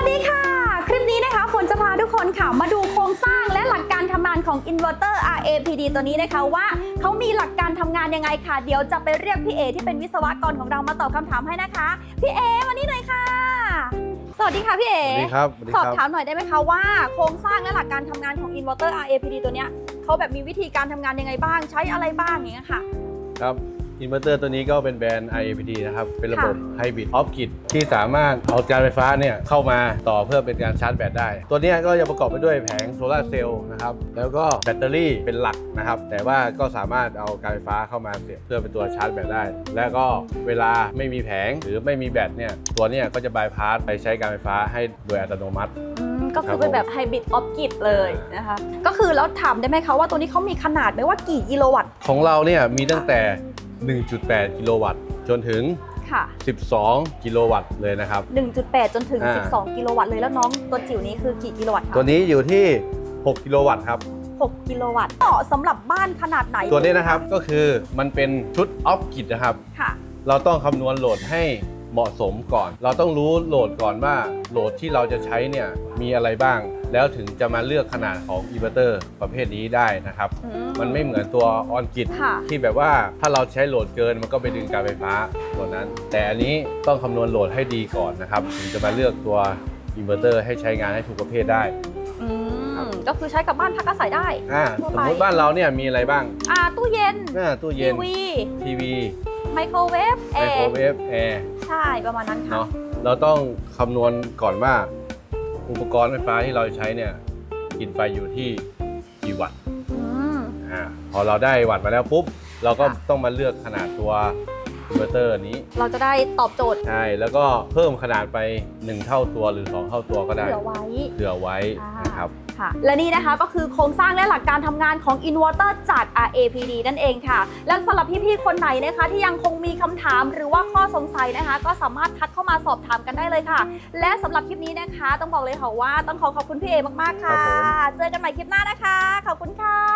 วัสดีค่ะ คลิปนี้นะคะฝนจะพาทุกคนค่ะมาดูโครงสร้างและหลักการทำงานของอินเวอร์เตอร์ RAPD ตัวนี้นะคะว่าเขามีหลักการทำงานยังไงค่ะ เดี๋ยวจะไปเรียกพี่เอที่เป็นวิศวกรของเรามาตอบคำถามให้นะคะ พี่เอมานี่หน่อยค่ะ สวัสดีค่ะพี่เอสวัสดีครับสวัสดีสอบครับถามหน่อยได้ไหมคะว่าโครงสร้างและหลักการทำงานของอินเวอร์เตอร์ RAPD ตัวเนี้ยเขาแบบมีวิธีการทำงานยังไงบ้าง ใช้อะไรบ้างอย่างเงี้ยค่ะ ครับ อินเวอร์เตอร์ตัวนี้ก็เป็นแบรนด์ IAPD นะครับ เป็นระบบค่ะไฮบริดออฟกิดที่สามารถเอาการไฟฟ้าเนี่ยเข้ามาต่อเพื่อเป็นการชาร์จแบตได้ ตัวเนี้ยก็จะประกอบไปด้วยแผงโซลาร์เซลล์นะครับ แล้วก็แบตเตอรี่เป็นหลักนะครับ แต่ว่าก็สามารถเอาการไฟฟ้าเข้ามาเสียบเพื่อเป็นตัวชาร์จแบตได้ แล้วก็เวลาไม่มีแผงหรือไม่มีแบตเนี่ยตัวเนี้ยก็จะบายพาสไปใช้การไฟฟ้าให้โดยอัตโนมัติอืมก็ครัคือบเป็นแบบไฮบริดออฟกิดเลยนะคะ ก็คือแล้วถามได้ไหมคะว่าตัวนี้เขามีขนาดไหมว่ากี่กิโลวัตต์ ของเราเนี่ยมีตั้งแต่ 1.8 กิโลวัตต์จนถึง ค่ะ 12 กิโลวัตต์เลยนะครับ 1.8 จนถึง อ่า 12 กิโลวัตต์เลยแล้วน้องตัวจิ๋วนี้คือกี่กิโลวัตต์คะตัวนี้อยู่ที่ 6 กิโลวัตต์ครับ 6กิโลวัตต์เหมาะสำหรับบ้านขนาดไหนตัวนี้นะครับก็คือมันเป็นชุดออฟกิดนะครับ ค่ะ เราต้องคำนวณโหลดให้เหมาะสมก่อน เราต้องรู้โหลดก่อนว่าโหลดที่เราจะใช้เนี่ยมีอะไรบ้าง แล้วถึงจะมาเลือกขนาดของอินเวอร์เตอร์ประเภทนี้ได้นะครับอืมันไม่เหมือนตัวออนกิดค่ะ ที่แบบว่าถ้าเราใช้โหลดเกินมันก็ไปดึงการไฟฟ้าตัวนั้น แต่อันนี้ต้องคำนวณโหลดให้ดีก่อนนะครับถึงจะมาเลือกตัวอินเวอร์เตอร์ให้ใช้งานให้ถูกประเภทได้อืครับมก็คือใช้กับบ้านพักอาศัยได้ อ่าทั่วสไป มมติบ้านเราเนี่ยมีอะไรบ้างอ่าตู้เย็นหน้าตู้ทีเย็นวีทีวีไมโครเวฟแอไมโครร์เวฟแอร์ใช่ประมาณนั้นค่ะ เนาะเราต้องคำนวณก่อนว่า อุปกรณ์ไฟฟ้าที่เราใช้เนี่ยกินไฟอยู่ที่กี่วัตต์อืม อ่าพอเราได้วัตต์มาแล้วปุ๊บ เราก็ค่ะ ต้องมาเลือกขนาดตัว อินเวอร์เตอร์นี้ เราจะได้ตอบโจทย์ ใช่ แล้วก็เพิ่มขนาดไป 1 เท่าตัวหรือ 2 เท่าตัวก็ได้เหลือไว้ เผื่อไว้นะครับค่ะ และนี่นะคะก็คือโครงสร้างและหลักการทำงานของ Inverter จาก RAPD นั่นเองค่ะ และสำหรับพี่ๆ คนไหนนะคะที่ยังคงมีคำถามหรือว่าข้อสงสัยนะคะ ก็สามารถทักเข้ามาสอบถามกันได้เลยค่ะ และสำหรับคลิปนี้นะคะ ต้องบอกเลยค่ะว่าต้องขอขอบคุณพี่เอมากๆค่ะครับผมเจอกันใหม่คลิปหน้านะคะ ขอบคุณค่ะ